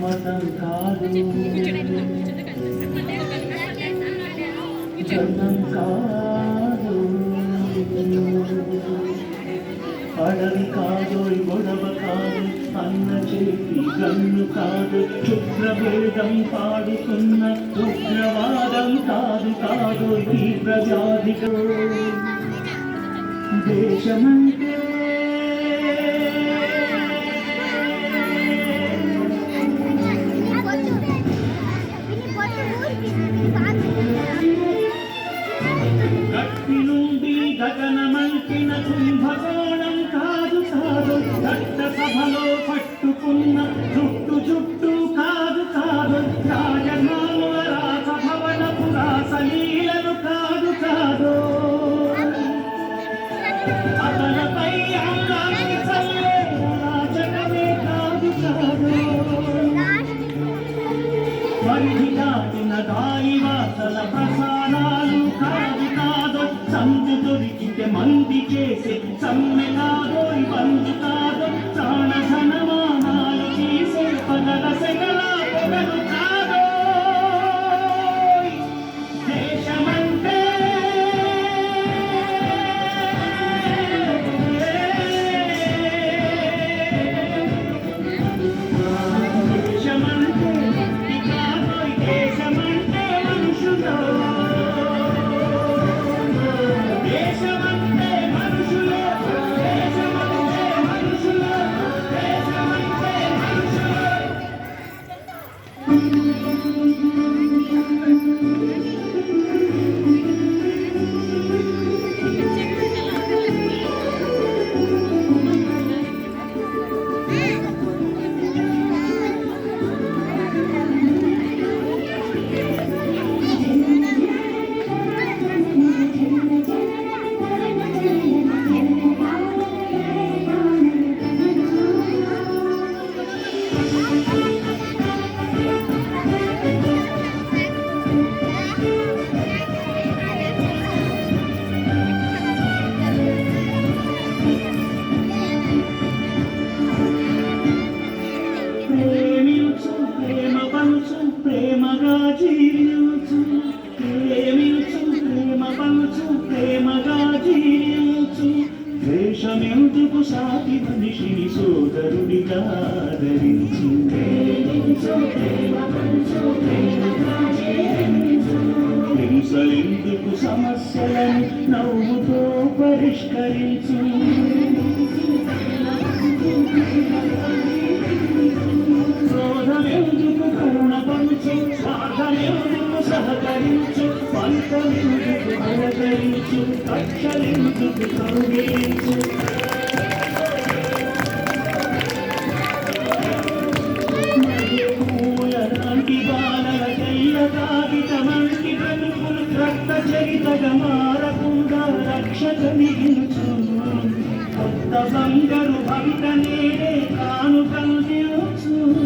మతం కాదు జనం కాదు అడవి కాదు గొడవ కాదు అన్న చేతి గన్ను కాదు క్షుద్రభేదం పాడుతున్న ఉగ్రవాదం కాదు కాదు తీవ్ర వ్యాధిగా దేశమంటే గట్టి నుండి గగనమంటిన కుంభకోణం కాదు కాదు దట్ట సభలో పట్టుకున్న జుట్టు జుట్టు కాదు కాదు రాజధానుల రాజభవన పురాసలీలను కాదు కాదు అతనపై అంగాన్ని చల్లే రాజకమే కాదు కాదు పరిధి దాటిన దాయి వాసల ప్రసారాలు చేసి సమ్మె కాదు ఎందుకు సాటి మనిషిని సోదరుడిగా ఆదరించు హింసలెందుకు సమస్యలను నవ్వుతో పరిష్కరించు? క్రోధమెందుకు కరుణ పంచు సహకరించు? పంటమెందుకు అలకరించు? కక్షలెందుకు కరుగేయించు రక్త మారకుండా రక్షక కొత్త బంగారు భవిత నేడే కాను తెలుసు